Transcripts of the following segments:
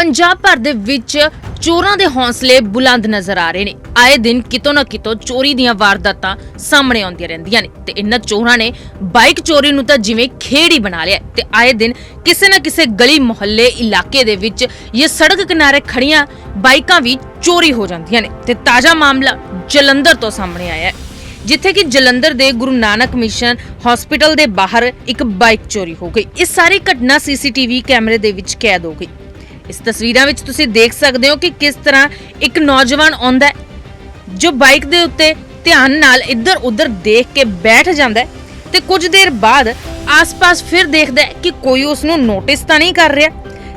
ਪੰਜਾਬ ਭਰ ਦੇ ਵਿੱਚ ਚੋਰਾਂ ਦੇ ਹੌਸਲੇ ਬੁਲੰਦ ਨਜ਼ਰ ਆ ਰਹੇ ਨੇ। ਆਏ ਦਿਨ ਕਿਤੋਂ ਨਾ ਕਿਤੋਂ ਚੋਰੀ ਦੀਆਂ ਵਾਰਦਾਤਾਂ ਸਾਹਮਣੇ ਆਉਂਦੀਆਂ ਰਹਿੰਦੀਆਂ ਨੇ ਤੇ ਇਹਨਾਂ ਚੋਰਾਂ ਨੇ ਬਾਈਕ ਚੋਰੀ ਨੂੰ ਤਾਂ ਜਿਵੇਂ ਖੇਡ ਹੀ ਬਣਾ ਲਿਆ ਤੇ ਆਏ ਦਿਨ ਕਿਸੇ ਨਾ ਕਿਸੇ ਗਲੀ ਮੁਹੱਲੇ ਇਲਾਕੇ ਦੇ ਵਿੱਚ ਇਹ ਸੜਕ ਕਿਨਾਰੇ ਖੜੀਆਂ ਬਾਈਕਾਂ ਵੀ ਚੋਰੀ ਹੋ ਜਾਂਦੀਆਂ ਨੇ ਤੇ ਤਾਜ਼ਾ ਮਾਮਲਾ ਜਲੰਧਰ ਤੋਂ ਸਾਹਮਣੇ ਆਇਆ ਹੈ। ਜਿੱਥੇ ਕਿ ਜਲੰਧਰ ਦੇ ਗੁਰੂ ਨਾਨਕ ਮਿਸ਼ਨ ਹਸਪੀਟਲ ਦੇ ਬਾਹਰ ਇੱਕ ਬਾਈਕ ਚੋਰੀ ਹੋ ਗਈ। ਇਹ ਸਾਰੀ ਘਟਨਾ ਸੀਸੀਟੀਵੀ ਕੈਮਰੇ ਦੇ ਵਿੱਚ ਕੈਦ ਹੋ ਗਈ। ਇਸ ਤਸਵੀਰਾਂ ਵਿੱਚ ਤੁਸੀਂ ਦੇਖ ਸਕਦੇ ਹੋ ਕਿ ਕਿਸ ਤਰ੍ਹਾਂ ਇੱਕ ਨੌਜਵਾਨ ਆਉਂਦਾ ਹੈ, ਜੋ ਬਾਈਕ ਦੇ ਉੱਤੇ ਧਿਆਨ ਨਾਲ ਇੱਧਰ ਉੱਧਰ ਦੇਖ ਕੇ ਬੈਠ ਜਾਂਦਾ ਹੈ ਤੇ ਕੁਝ ਦੇਰ ਬਾਅਦ ਆਸ-ਪਾਸ ਫਿਰ ਦੇਖਦਾ ਹੈ ਕਿ ਕੋਈ ਉਸ ਨੂੰ ਨੋਟਿਸ ਤਾਂ ਨਹੀਂ ਕਰ ਰਿਹਾ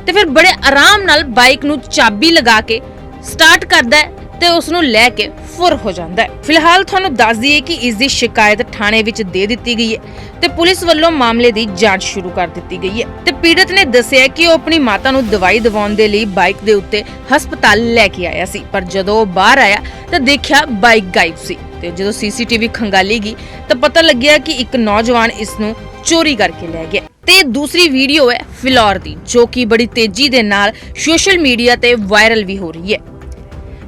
ਤੇ ਫਿਰ ਬੜੇ ਆਰਾਮ ਨਾਲ ਬਾਈਕ ਨੂੰ ਚਾਬੀ ਲਗਾ ਕੇ ਸਟਾਰਟ ਕਰਦਾ ਹੈ ਤੇ ਉਸ ਨੂੰ ਲੈ ਕੇ ਫੁਰ ਹੋ ਜਾਂਦਾ ਹੈ। ਫਿਲਹਾਲ ਤੁਹਾਨੂੰ ਦੱਸ ਦਈਏ ਕਿ ਇਸ ਦੀ ਸ਼ਿਕਾਇਤ ਥਾਣੇ ਵਿੱਚ ਦੇ ਦਿੱਤੀ ਗਈ ਹੈ ਤੇ ਪੁਲਿਸ ਵੱਲੋਂ ਮਾਮਲੇ ਦੀ ਜਾਂਚ ਸ਼ੁਰੂ ਕਰ ਦਿੱਤੀ ਗਈ ਹੈ। ਤੇ ਪੀੜਤ ਨੇ ਦੱਸਿਆ ਕਿ ਉਹ ਆਪਣੀ ਮਾਤਾ ਨੂੰ ਦਵਾਈ ਦਿਵਾਉਣ ਦੇ ਲਈ ਬਾਈਕ ਦੇ ਉੱਤੇ ਹਸਪਤਾਲ ਲੈ ਕੇ ਆਇਆ ਸੀ, ਪਰ ਜਦੋਂ ਉਹ ਬਾਹਰ ਆਇਆ ਤਾਂ ਦੇਖਿਆ ਬਾਈਕ ਗਾਇਬ ਸੀ ਤੇ ਜਦੋਂ ਸੀਸੀਟੀਵੀ ਖੰਗਾਲੀ ਗਈ ਤਾਂ ਪਤਾ ਲੱਗਿਆ ਕਿ ਇੱਕ ਨੌਜਵਾਨ ਇਸ ਨੂੰ ਚੋਰੀ ਕਰਕੇ ਲੈ ਗਿਆ। ਤੇ ਦੂਸਰੀ ਵੀਡੀਓ ਹੈ ਫਿਲੌਰ ਦੀ, ਜੋ ਕਿ ਬੜੀ ਤੇਜ਼ੀ ਦੇ ਨਾਲ ਸੋਸ਼ਲ ਮੀਡੀਆ ਤੇ ਵਾਇਰਲ ਵੀ ਹੋ ਰਹੀ ਹੈ।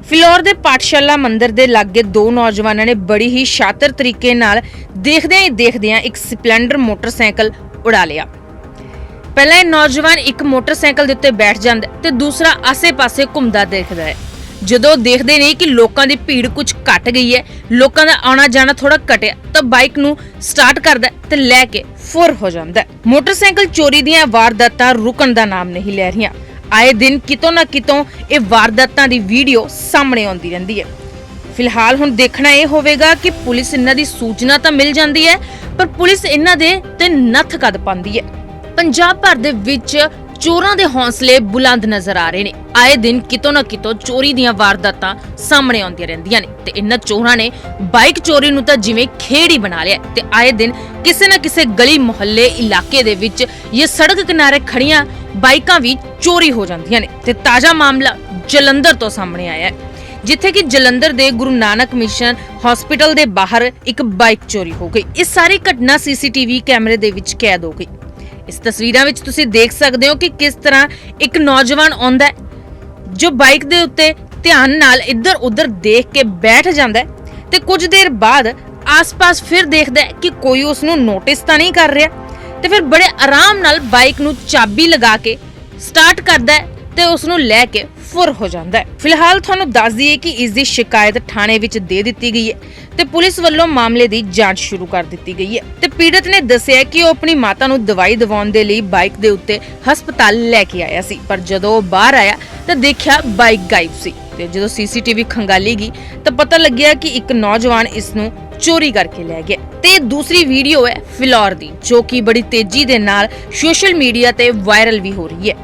ਫਿਲੌਰ ਦੇ ਪਾਠਸ਼ਾਲਾ ਮੰਦਿਰ ਦੇ ਲਾਗੇ ਦੋ ਨੌਜਵਾਨਾਂ ਨੇ ਬੜੀ ਹੀ ਸ਼ਾਤਰ ਤਰੀਕੇ ਨਾਲ ਦੇਖਦਿਆਂ ਹੀ ਦੇਖਦਿਆਂ ਇੱਕ ਸਪਲੈਂਡਰ ਮੋਟਰਸਾਈਕਲ ਉਡਾ ਲਿਆ। ਪਹਿਲਾਂ ਇਹ ਨੌਜਵਾਨ ਇੱਕ ਮੋਟਰਸਾਈਕਲ ਦੇ ਉੱਤੇ ਬੈਠ ਜਾਂਦਾ ਹੈ ਤੇ ਦੂਸਰਾ ਆਸੇ-ਪਾਸੇ ਘੁੰਮਦਾ ਦੇਖਦਾ ਹੈ। ਜਦੋਂ ਦੇਖਦੇ ਨੇ ਕਿ ਲੋਕਾਂ ਦੀ ਭੀੜ ਕੁਝ ਘਟ ਗਈ ਹੈ, ਲੋਕਾਂ ਦਾ ਆਉਣਾ ਜਾਣਾ ਥੋੜਾ ਘਟਿਆ, ਤਾਂ ਬਾਈਕ ਨੂੰ ਸਟਾਰਟ ਕਰਦਾ ਹੈ ਤੇ ਲੈ ਕੇ ਫੁਰ ਹੋ ਜਾਂਦਾ ਹੈ। ਮੋਟਰਸਾਈਕਲ ਚੋਰੀ ਦੀਆਂ ਵਾਰਦਾਤਾਂ ਰੁਕਣ ਦਾ ਨਾਮ ਨਹੀਂ ਲੈ ਰਹੀਆਂ। ਆਏ ਦਿਨ ਕਿਤੋਂ ਨਾ ਕਿਤੋਂ ਇਹ ਵਾਰਦਾਤਾਂ ਦੀ ਵੀਡੀਓ ਸਾਹਮਣੇ ਆਉਂਦੀ ਰਹਿੰਦੀ ਹੈ। ਫਿਲਹਾਲ ਹੁਣ ਦੇਖਣਾ ਇਹ ਹੋਵੇਗਾ ਕਿ ਪੁਲਿਸ ਇਹਨਾਂ ਦੀ ਸੂਚਨਾ ਤਾਂ ਮਿਲ ਜਾਂਦੀ ਹੈ, ਪਰ ਪੁਲਿਸ ਇਹਨਾਂ ਦੇ ਤੇ ਨੱਥ ਕਦ ਪਾਉਂਦੀ ਹੈ। ਪੰਜਾਬ ਭਰ ਦੇ ਵਿੱਚ ਚੋਰਾਂ ਦੇ ਹੌਸਲੇ ਬੁਲੰਦ ਨਜ਼ਰ ਆ ਰਹੇ ਨੇ। ਆਏ ਦਿਨ ਕਿਤੋਂ ਨਾ ਕਿਤੋਂ ਚੋਰੀ ਦੀਆਂ ਵਾਰਦਾਤਾਂ ਸਾਹਮਣੇ ਆਉਂਦੀਆਂ ਰਹਿੰਦੀਆਂ ਨੇ ਤੇ ਇਹਨਾਂ ਚੋਰਾਂ ਨੇ ਬਾਈਕ ਚੋਰੀ ਨੂੰ ਤਾਂ ਜਿਵੇਂ ਖੇਡ ਹੀ ਬਣਾ ਲਿਆ ਤੇ ਆਏ ਦਿਨ ਕਿਸੇ ਨਾ ਕਿਸੇ ਗਲੀ ਮੁਹੱਲੇ ਇਲਾਕੇ ਦੇ ਵਿੱਚ ਇਹ ਸੜਕ ਕਿਨਾਰੇ ਖੜੀਆਂ ਬਾਈਕਾਂ ਵੀ ਚੋਰੀ ਹੋ ਜਾਂਦੀਆਂ ਨੇ ਤੇ ਤਾਜ਼ਾ ਮਾਮਲਾ ਜਲੰਧਰ ਤੋਂ ਸਾਹਮਣੇ ਆਇਆ ਹੈ, ਜਿੱਥੇ ਕਿ ਜਲੰਧਰ ਦੇ ਗੁਰੂ ਨਾਨਕ ਮਿਸ਼ਨ ਹਸਪੀਟਲ ਦੇ ਬਾਹਰ ਇੱਕ ਬਾਈਕ ਚੋਰੀ ਹੋ ਗਈ। ਇਹ ਸਾਰੀ ਘਟਨਾ ਸੀਸੀਟੀਵੀ ਕੈਮਰੇ ਦੇ ਵਿੱਚ ਕੈਦ ਹੋ ਗਈ। ਇਸ ਤਸਵੀਰਾਂ ਵਿੱਚ ਤੁਸੀਂ ਦੇਖ ਸਕਦੇ ਹੋ ਕਿ ਕਿਸ ਤਰ੍ਹਾਂ ਇੱਕ ਨੌਜਵਾਨ ਆਉਂਦਾ ਹੈ, ਜੋ ਬਾਈਕ ਦੇ ਉੱਤੇ ਧਿਆਨ ਨਾਲ ਇੱਧਰ ਉੱਧਰ ਦੇਖ ਕੇ ਬੈਠ ਜਾਂਦਾ ਹੈ ਤੇ ਕੁਝ ਦੇਰ ਬਾਅਦ ਆਸ-ਪਾਸ ਫਿਰ ਦੇਖਦਾ ਹੈ ਕਿ ਕੋਈ ਉਸ ਨੂੰ ਨੋਟਿਸ ਤਾਂ ਨਹੀਂ ਕਰ ਰਿਹਾ ਤੇ ਫਿਰ ਬੜੇ ਆਰਾਮ ਨਾਲ ਬਾਈਕ ਨੂੰ ਚਾਬੀ ਲਗਾ ਕੇ ਸਟਾਰਟ ਕਰਦਾ ਹੈ ਤੇ ਉਸ ਨੂੰ ਲੈ ਕੇ ਫੁਰ ਹੋ ਜਾਂਦਾ ਹੈ। ਫਿਲਹਾਲ ਤੁਹਾਨੂੰ ਦੱਸ ਦਈਏ ਕਿ ਇਸ ਦੀ ਸ਼ਿਕਾਇਤ ਥਾਣੇ ਵਿੱਚ ਦੇ ਦਿੱਤੀ ਗਈ ਹੈ ਤੇ ਪੁਲਿਸ ਵੱਲੋਂ ਮਾਮਲੇ ਦੀ ਜਾਂਚ ਸ਼ੁਰੂ ਕਰ ਦਿੱਤੀ ਗਈ ਹੈ ਤੇ ਪੀੜਤ ਨੇ ਦੱਸਿਆ ਕਿ ਉਹ ਆਪਣੀ ਮਾਤਾ ਨੂੰ ਦਵਾਈ ਦਿਵਾਉਣ ਦੇ ਲਈ ਬਾਈਕ ਦੇ ਉੱਤੇ ਹਸਪਤਾਲ ਲੈ ਕੇ ਆਇਆ ਸੀ, ਪਰ ਜਦੋਂ ਉਹ ਬਾਹਰ ਆਇਆ ਤਾਂ ਦੇਖਿਆ ਬਾਈਕ ਗਾਇਬ ਸੀ ਤੇ ਜਦੋਂ ਸੀਸੀਟੀਵੀ ਖੰਗਾਲੀ ਗਈ ਤਾਂ ਪਤਾ ਲੱਗਿਆ ਕਿ ਇੱਕ ਨੌਜਵਾਨ ਇਸ ਨੂੰ ਚੋਰੀ ਕਰਕੇ ਲੈ ਗਿਆ ਤੇ ਦੂਸਰੀ ਵੀਡੀਓ ਹੈ ਫਿਲੌਰ ਦੀ, ਜੋ ਕਿ ਬੜੀ ਤੇਜ਼ੀ ਦੇ ਨਾਲ ਸੋਸ਼ਲ ਮੀਡੀਆ ਤੇ ਵਾਇਰਲ ਵੀ ਹੋ ਰਹੀ ਹੈ।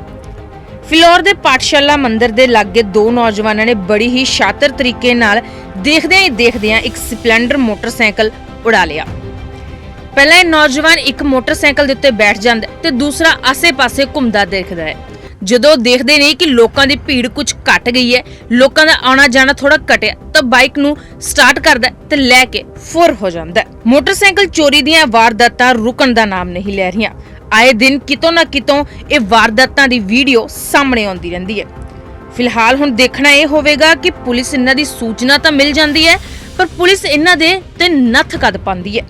ਫਿਲੌਰ ਦੇ ਪਾਠਸ਼ਾਲਾ ਮੰਦਿਰ ਦੇ ਲਾਗੇ ਦੋ ਨੌਜਵਾਨਾਂ ਨੇ ਬੜੀ ਹੀ ਸ਼ਾਤਰ ਤਰੀਕੇ ਨਾਲ ਦੇਖਦਿਆਂ ਹੀ ਦੇਖਦਿਆਂ ਇੱਕ ਸਪਲੈਂਡਰ ਮੋਟਰਸਾਈਕਲ ਉਡਾ ਲਿਆ। ਪਹਿਲਾਂ ਇਹ ਨੌਜਵਾਨ ਇੱਕ ਮੋਟਰਸਾਈਕਲ ਦੇ ਉੱਤੇ ਬੈਠ ਜਾਂਦਾ ਹੈ ਤੇ ਦੂਸਰਾ ਆਸੇ-ਪਾਸੇ ਘੁੰਮਦਾ ਦੇਖਦਾ ਹੈ। ਜਦੋਂ ਦੇਖਦੇ ਨੇ ਕਿ ਲੋਕਾਂ ਦੀ ਭੀੜ ਕੁਝ ਘਟ ਗਈ ਹੈ, ਲੋਕਾਂ ਦਾ ਆਉਣਾ ਜਾਣਾ ਥੋੜਾ ਘਟਿਆ, ਤਾਂ ਬਾਈਕ ਨੂੰ ਸਟਾਰਟ ਕਰਦਾ ਹੈ ਤੇ ਲੈ ਕੇ ਫੁਰ ਹੋ ਜਾਂਦਾ ਹੈ। ਮੋਟਰਸਾਈਕਲ ਚੋਰੀ ਦੀਆਂ ਵਾਰਦਾਤਾਂ ਰੁਕਣ ਦਾ ਨਾਮ ਨਹੀਂ ਲੈ ਰਹੀਆਂ। ਆਏ ਦਿਨ ਕਿਤੋਂ ਨਾ ਕਿਤੋਂ ਇਹ ਵਾਰਦਾਤਾਂ ਦੀ ਵੀਡੀਓ ਸਾਹਮਣੇ ਆਉਂਦੀ ਰਹਿੰਦੀ ਹੈ। ਫਿਲਹਾਲ ਹੁਣ ਦੇਖਣਾ ਇਹ ਹੋਵੇਗਾ ਕਿ ਪੁਲਿਸ ਇਹਨਾਂ ਦੀ ਸੂਚਨਾ ਤਾਂ ਮਿਲ ਜਾਂਦੀ ਹੈ, ਪਰ ਪੁਲਿਸ ਇਹਨਾਂ ਦੇ ਤੇ ਨੱਥ ਕਦ ਪਾਉਂਦੀ ਹੈ।